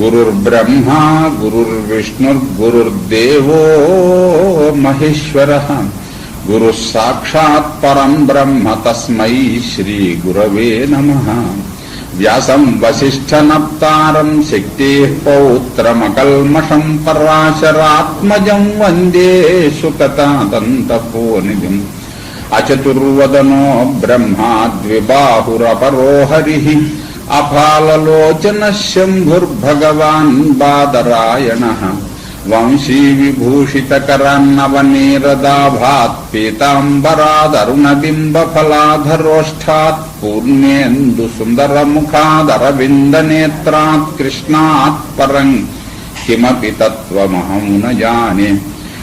గురుర్బ్రహ్మా గురుర్విష్ణుర్గురుర్దేవో మహేశ్వర. గురు సాక్షాత్ పరం బ్రహ్మ తస్మై శ్రీ గురవే నమ. వ్యాసం వసిష్ఠనప్తారం శక్తే పౌత్రమకల్మషం పరాశరాత్మజం వందే సుకతాదంతపోనిధిం. అచతుర్వదనో బ్రహ్మా ద్విబాహురపరో హరి. అఫాలలోచన శంభుర్భగవాన్ బాదరాయణ. వంశీ విభూషితకరాన్నవనీరదాభాత్ పీతాంబరాదరుణబింబఫలాధరోష్ఠాత్ పూర్ణేందు సుందరముఖాదరవిందనేత్రాత్ కృష్ణాత్ పరం. కిమపి తత్వమహం న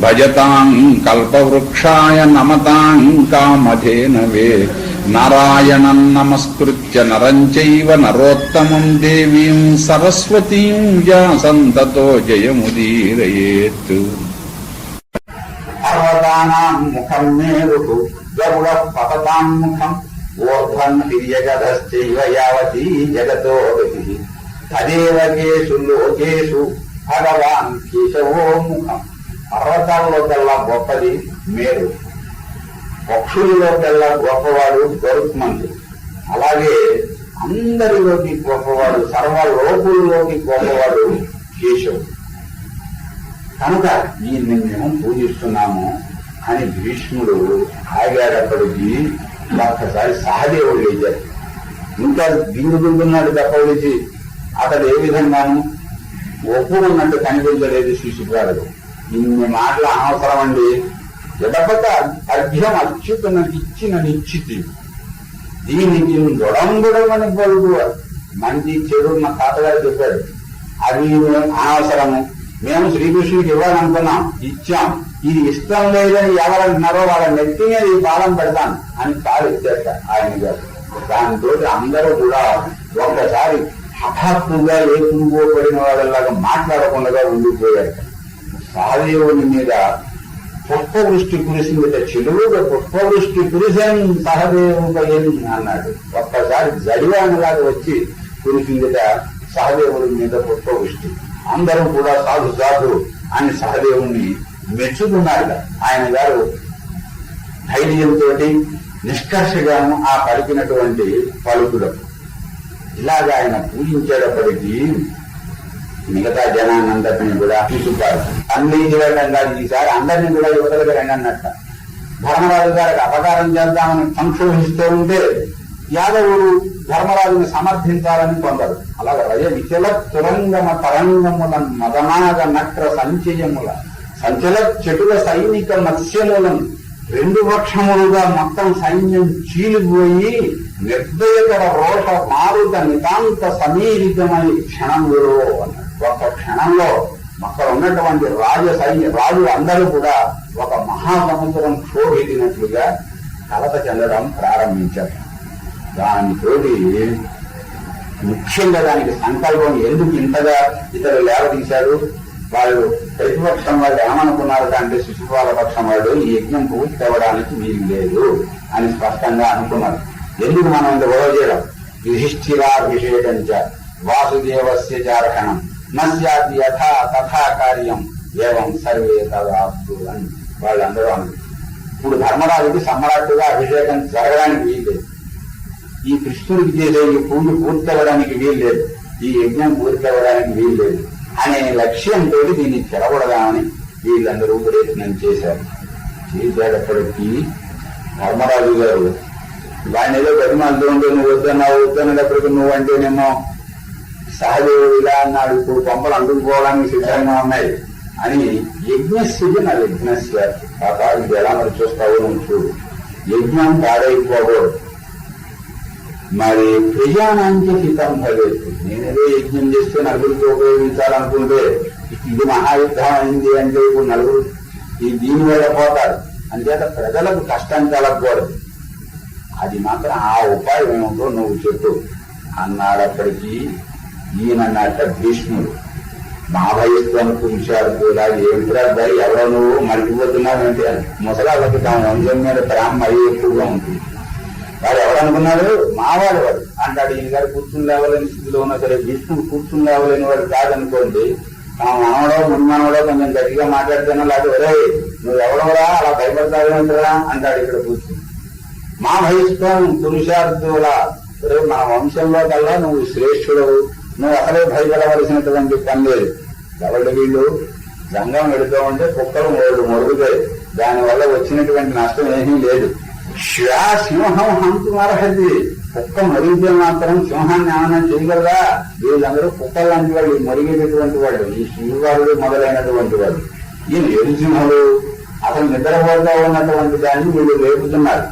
భజతాం కల్పవృక్షాయ నమతాం కామధేనవే నారాయణం నమస్కృత్య నరం చైవ నరోత్తమం దేవీం సరస్వతీం వ్యాసంతతో జయముదీరయేత్ పర్వతానాం ముఖం మేరు గరుడ పతతాం ముఖం ఊర్ధ్వన్ హిర్యగధశ్చైవ యావతీ జగతో గతి తదేవ కేషు లోకేషు భగవాన్ కేశవో ముఖం పర్వతాల్లో కల్లా గొప్పది మేరు. పక్షుల్లో కల్లా గొప్పవాడు గరుత్మంతుడు. అలాగే అందరిలోకి గొప్పవాడు సర్వలోకుల్లోకి గొప్పవాడు కేశవుడు. కనుక దీన్ని మేము పూజిస్తున్నాము అని భీష్ముడు ఆగాడప్పటికి ఒక్కసారి సహదేవుడు లేచారు ఇంకా దిగుతున్నాడు తప్పవలిచి అతడు ఏ విధంగాను ఒప్పుకున్నట్టు కనిపించలేదు శిశుగాడు ఇన్ని మాటలు అనవసరం అండి ఎడపక అర్ఘ్యం అచ్యుతన ఇచ్చిన నిశ్చితి దీనికి దొడంబుడమని అని మంచి చెడు మా తాతగారు చెప్పాడు అది అనవసరము. మేము శ్రీకృష్ణుడికి ఇవ్వాలనుకున్నాం ఇచ్చాం. ఇది ఇష్టం లేదని ఎవరంటున్నారో వాళ్ళ నెత్తి మీద ఈ బాలం పెడతాను అని కాలు ఇచ్చేట ఆయన గారు. దాంతో అందరూ కూడా ఒక్కసారి హఠాత్తుగా ఏ పురుగో పడిన వాళ్ళలాగా మాట్లాడకుండా ఉండిపోయారు. సావయవుని మీద పుష్పవృష్టి కురిసింది చెలువుగా పుష్పవృష్టి కురిసాను సహదేవుగా అన్నాడు. ఒక్కసారి జడివానలాగా వచ్చి కురిసిందిట సహదేవుడి మీద పుష్పవృష్టి అందరూ కూడా సాధు సాధు అని సహదేవుణ్ణి మెచ్చుకున్నాడు ఆయన గారు ధైర్యంతో నిష్కర్షగాను ఆ పలికినటువంటి పలుకులకు. ఇలాగ ఆయన పూజించేటప్పటికీ మిగతా జనాన్నందరినీ కూడా తీసుకున్నారు అన్ని చూడటంగా ఈసారి అందరినీ కూడా యువతలకు రంగన్నట్ట ధర్మరాజు గారికి అపకారం చేద్దామని సంక్షోభిస్తూ ఉంటే యాదవులు ధర్మరాజుని సమర్థించాలని కొందరు. అలాగే రయ విచల తురంగమ తరంగముల మదనాగ నక్ర సంచయముల సంచల చెటుల సైనిక మత్స్యములను రెండు పక్షములుగా మొత్తం సైన్యం చీలిపోయి నిర్దయకర రోష మారుత నితాంత సమీరితమై క్షణంలో అన్నారు. ఒక క్షణంలో అక్కడ ఉన్నటువంటి రాజ సైన్య రాజులు అందరూ కూడా ఒక మహాసముద్రం క్షోభెట్టినట్లుగా కలత చెందడం ప్రారంభించారు. దానితోటి ముఖ్యంగా దానికి సంకల్పం ఎందుకు ఇంతగా ఇతరులు లేవదీశారు? వాళ్ళు ప్రతిపక్షం వాళ్ళు ఏమనుకున్నారు? అంటే శిశుపాల పక్షం వాళ్ళు ఈ యజ్ఞం పూర్తి అవ్వడానికి వీలు లేదు అని స్పష్టంగా అనుకున్నారు. ఎందుకు మనం ఇంత గొడవ చేయడం? యుధిష్ఠిరాభిషేకంచ వాసుదేవస్య చారహణం. నశ్యాతి యథా తథా కార్యం ఏవం సర్వే తదాస్తు అని వాళ్ళందరూ అన్నారు. ఇప్పుడు ధర్మరాజుకి సమ్రాట్టుగా అభిషేకం జరగడానికి వీల్లేదు. ఈ కృష్ణుడికి చేసే ఈ పూజ పూర్తి అవ్వడానికి వీల్లేదు. ఈ యజ్ఞం పూర్తి అవ్వడానికి వీల్లేదు. అనే లక్ష్యంతో దీన్ని చెరగొడదామని వీళ్ళందరూ ప్రయత్నం చేశారు. చేసేటప్పటికీ ధర్మరాజు గారు ఆయన ఏదో బతిమాలతో ఉంటే నువ్వు వద్దన్నావు వద్దన్నప్పటికీ నువ్వు సహదేవుడు ఇలా అన్నాడు ఇప్పుడు పంపలు అందుకుపోవడానికి సిద్ధంగా ఉన్నాయి. అని యజ్ఞస్థితి నా యజ్ఞస్య కాక ఇది ఎలా మరి చూస్తావో నువ్వు చూడు. యజ్ఞం పాడైపోకూడదు. మరి ప్రజానాంచి హితం భవేత్తు నేనేదో యజ్ఞం చేస్తే నలుగురికి ఉపయోగించాలనుకుంటే ఇది మహాయుద్ధం అయింది అంటే ఇప్పుడు నలుగురు ఈ దీని వల్ల పోతారు అంతేత ప్రజలకు కష్టం కలగకూడదు. అది మాత్రం ఆ ఉపాయం ఏమిటో నువ్వు చెప్పు. అన్నాడప్పటికీ ఈయన అన్నట్ట భీష్ముడు. మా వయస్సులను పురుషాలు కూడా ఏమిట్రా అబ్బాయి ఎవరో నువ్వు మరిచిపోతున్నావంటే ముసలాళ్ళకి తమ వంశం మీద ప్రేమ మరీ ఎక్కువగా ఉంటుంది వాడు ఎవరనుకున్నాడు? మావాడు వాడు. అంటాడు. ఈయన గారు కూర్చుని లేవలేని స్థితిలో ఉన్నా సరే భీష్ముడు కూర్చుని లేవలేని వాడు కాదనుకోండి మా మనవడో మున్మానవడో కొంచెం గట్టిగా మాట్లాడుతున్నా లేకపోతే ఒరే నువ్వు ఎవడవరా అలా భయపడతావేంటరా అంటాడు ఇక్కడ కూర్చుని. మా భయిష్టం పురుషార్థుల ఒరే మా వంశంలో కల్లా నువ్వు శ్రేష్ఠుడవు. నువ్వు అసలే భయపడవలసినటువంటి పని లేదు ఎవరి వీళ్ళు జంగం వెళుతూ ఉంటే కుక్కలు మూడు మొరుగుతాయి దానివల్ల వచ్చినటువంటి నష్టం ఏమీ లేదు. శ్వా సింహం హంతు అర్హది కుక్క మరిగితే మాత్రం సింహాన్ని ఏమైనా చేయగలరా? వీళ్ళందరూ కుక్కలు లాంటి వాళ్ళు. మరిగేటటువంటి వాళ్ళు. ఈ శివవాళ్ళు మొదలైనటువంటి వాళ్ళు. ఈ ఎరుసింహులు అసలు నిద్రపోతా ఉన్నటువంటి దాన్ని వీళ్ళు లేపుతున్నారు.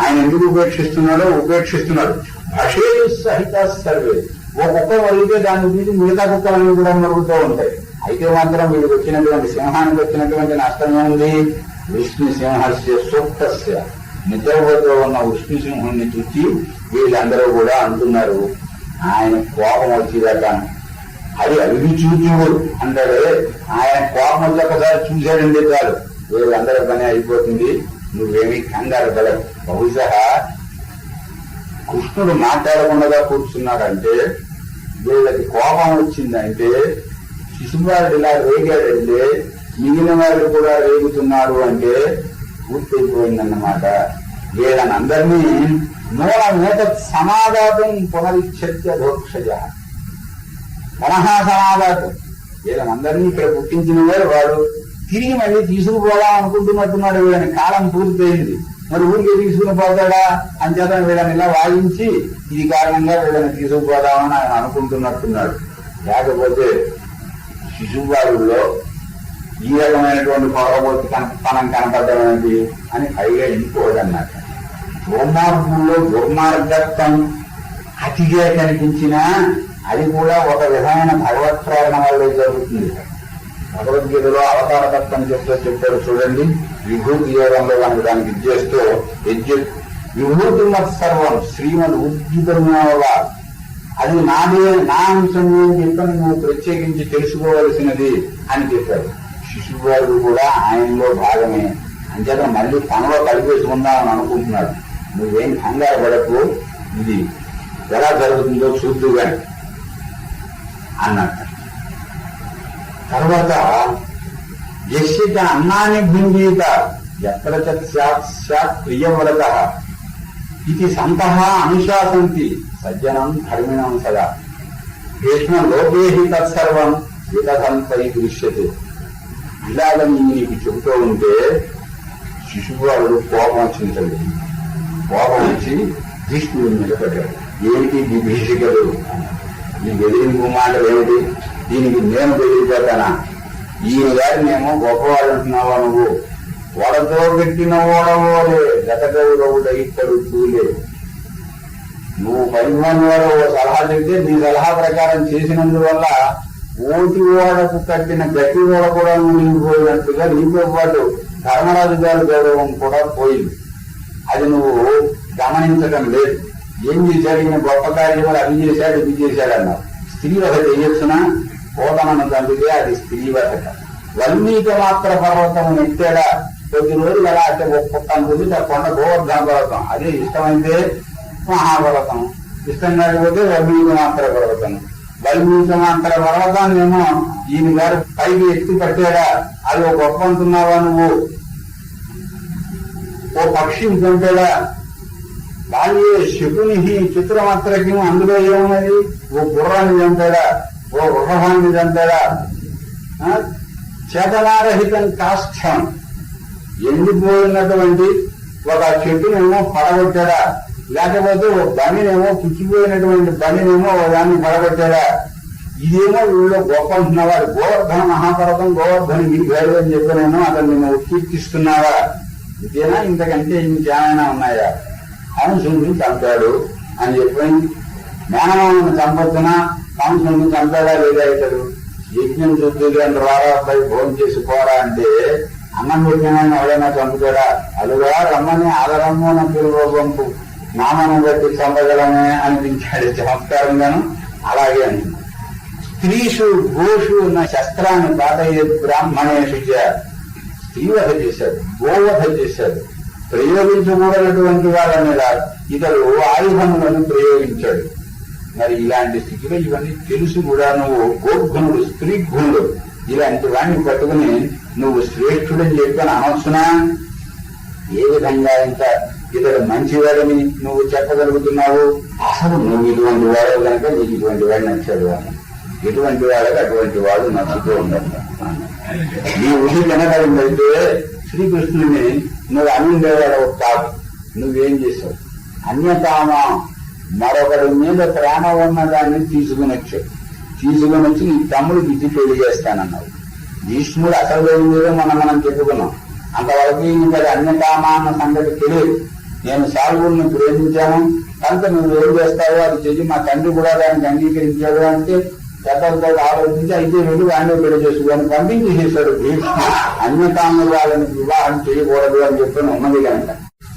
ఆయన ఎందుకు ఉపేక్షిస్తున్నాడో ఉపేక్షిస్తున్నాడు. భషే సహిత సర్వే. ఓ కుక్క వరిగితే దాన్ని తీసి మిగతా కుక్కలన్నీ కూడా మరుగుతూ ఉంటాయి. అయితే మాత్రం వీడికి వచ్చినటువంటి సింహానికి వచ్చినటువంటి నష్టం ఏముంది? విష్ణు సింహస్య సూక్తస్య. నిద్రపోతూ ఉన్న విష్ణు సింహుణ్ణి చూసి వీళ్ళందరూ కూడా అంటున్నారు. ఆయన కోపం వచ్చేదాకా అది అవి చూచుడు అంటాడే ఆయన కోపం వచ్చి ఒకసారి చూశాడండి చాలు. వీళ్ళందరి పని అయిపోతుంది. నువ్వేమీ కంగారు కదా బహుశా కృష్ణుడు మాట్లాడకుండా కూర్చున్నాడంటే వీళ్ళకి కోపం వచ్చిందంటే శిశుమారుడు ఇలా రేగాడంటే మిగిలిన వాళ్ళు కూడా రేగుతున్నారు అంటే పూర్తయిపోయిందన్నమాట వీళ్ళనందరినీ మూల మేత సమాధాతం పునరిచ్చత్య దోక్షజ మనహా సమాధానం వీళ్ళనందరినీ ఇక్కడ పుట్టించిన వాడు వాడు. తిరిగి మళ్ళీ తీసుకుపోదాం అనుకుంటున్నట్టున్నాడు వీళ్ళని. కాలం పూర్తయింది. మరి ఊరికి తీసుకుని పోతాడా అంచేత వీళ్ళని ఇలా వాయించి ఇది కారణంగా వీళ్ళని తీసుకుపోదామని ఆయన అనుకుంటున్నట్టున్నాడు. లేకపోతే శిశువులో ఈ రకమైనటువంటి పొరబోతు తనం కనపడడం అని పైగా ఇంకోటి అన్నమాట దుర్మార్గుల్లో దుర్మార్గత్వం అతిగా కనిపించినా అది కూడా ఒక విధమైన భగవత్ ప్రేరణ వల్లే జరుగుతుంది. భగవద్గీతలో అవతార తత్వం చెప్తూ చెప్పారు చూడండి. విభూతి యోగంలో మనకు దానికి ఇచ్చేస్తూ యజ్ఞ విభూతి సర్వం శ్రీమద్ ఉద్యుతమేవ అది నాదే నా అంశమే అని చెప్పని నువ్వు ప్రత్యేకించి తెలుసుకోవలసినది అని చెప్పారు. శిశువాడు కూడా ఆయనలో భాగమే. అంచేత మళ్ళీ తనలో కలిపేసుకుందామని అనుకుంటున్నాడు. నువ్వేం కంగారు పడకు. ఇది ఎలా జరుగుతుందో చూద్దుగా అన్నట్టు తర్వాత యశ్చిత అన్నాన్ని భుంజీత ఎక్కడ సత్ ప్రియవ్రత ఇది సంత అనుశాసంతి సజ్జనం ధర్మిణం సదా. భీష్మ లోకేహి తత్సర్వం విదధంతై దృశ్యతే. ఇలాగని నీకు చెబుతూ ఉంటే శిశువు శిశువాడు కోపం వచ్చిందండి. కోపం వచ్చి భీష్ముడి మీద పడ్డాడు ఏమిటి విభీషికలు ఈ బెదిరింపు మాటలు ఏమిటి? దీనికి నేను బెదిరిపోతానా ఈయన గారినేమో గొప్పవాడు అంటున్నావా నువ్వు? వడతో పెట్టిన ఓడవోలే గత గౌరవుడు ఇక్కడు చూలే. నువ్వు పైమాని వాడు ఓ సలహా చెప్తే నీ సలహా ప్రకారం చేసినందువల్ల ఓటి ఓడకు కట్టిన గట్టి ఓడ కూడా మునిగిపోయినట్టుగా నీతో పాటు ధర్మరాజు గారి గౌరవం కూడా పోయింది. అది నువ్వు గమనించడం లేదు. ఏం చేశాడు? ఈయన గొప్ప కార్యములు అది చేశాడు ఇది చేశాడు అన్నావు. స్త్రీ వధ చేయొచ్చునా? బోధనను చదివితే అది స్త్రీ వల్మీక మాత్ర పర్వతం ఎత్తాడా. కొద్ది రోజులు ఎలా అంటే ఒక్కొక్క పుట్ట అనుకుంది ఆ కొండ గోవర్ధన పర్వతం అదే ఇష్టమైతే మహాపర్వతం. ఇష్టం కాకపోతే వల్మీక మాత్ర పర్వతం. వల్మీక మాత్ర పర్వతాన్ని ఏమో ఈయన గారు పైకి ఎత్తి పట్టాడా. అది ఒక గొప్ప అంటున్నావా నువ్వు? ఓ పక్షి చంపాడా బాల్యే శకుని చిత్రమాత్రకి అందులో ఏమున్నది? ఓ గుర్రాన్ని చంపాడా ఓ వృషభాన్ని చేతనారహితం కాష్టం ఎండిపోయినటువంటి ఒక చెట్టునేమో పడగొట్టాడా? లేకపోతే ఓ బనినేమో పుచ్చిపోయినటువంటి బనినేమో ఒక దాన్ని పడగొట్టాడా? ఇదేమో వీళ్ళు గొప్ప అంటున్నవాడు గోవర్ధన మహాపర్వతం గోవర్ధన గిరిగాడు అని చెప్పినేమో అతను నువ్వు కీర్తిస్తున్నావా ఇదేనా ఇంతకంటే ఇంకేమైనా ఉన్నాయా? కంసుని చంపాడు అని చెప్పి మేనమామను చంపొచ్చున మాంసం చంపాడా లేదా యజ్ఞం చూద్దులు ద్వారా పై భోజనం చేసుకోరా అంటే అన్నం పెట్టిన ఎవరైనా చంపుతాడా? అలుగా రమ్మని ఆదరమ్ము నా పిలువ పంపు. నామను బట్టి చంపగలమే అనిపించాడు. చమత్కారంగాను అలాగే అని స్త్రీషు గోషు ఉన్న శస్త్రాన్ని తాతయ్య బ్రాహ్మణేషు చ స్త్రీవధ చేశాడు. గోవధ చేశాడు. ప్రయోగించకూడనటువంటి వాళ్ళ మీద ఇతడు ఆయుధములను ప్రయోగించాడు. మరి ఇలాంటి స్థితిలో ఇవన్నీ తెలుసు కూడా. నువ్వు గోర్ఘనుడు స్త్రీ గుణుడు ఇలాంటి వాడిని పట్టుకుని నువ్వు శ్రేష్ఠుడని చెప్పని అనవచ్చునా ఏ విధంగా ఇంత ఇతడు మంచివాడని నువ్వు చెప్పగలుగుతున్నావు? అసలు నువ్వు ఇటువంటి వాడు కనుక నీకు ఇటువంటి వాడు నచ్చాడు అని. ఎటువంటి వాళ్ళకి అటువంటి వాడు నచ్చుతూ ఉండదు నీ ఉది వినగలిగితే శ్రీకృష్ణుని నువ్వు అన్నిండేవాడు కాదు. నువ్వేం చేశావు? అన్యతామా? మరొకరి మీద ప్రేమ ఉన్న దాన్ని తీసుకుని వచ్చాడు తీసుకుని వచ్చి నీ తమ్ముడికి ఇచ్చి పెళ్ళి చేస్తానన్నావు భీష్ముడు అసలు లేని మీద మనం మనం చెప్పుకున్నాం. అంతవరకు ఇంకా అది అన్యకామ అన్న సంగతి తెలియదు. నేను సాల్వుడిని ప్రేమించాను. కనుక నువ్వు ఏం చేస్తావో అది చెయ్యి మా తండ్రి కూడా దానికి అంగీకరించాడు అంటే పెద్దలతో ఆలోచించి అయితే వెళ్ళి వాడిని పెళ్ళి చేసుకోని పంపించి చేశాడు భీష్ముడు. అన్యకామ వాళ్ళని వివాహం చేయకూడదు అని చెప్పి ఉన్నది కనుక.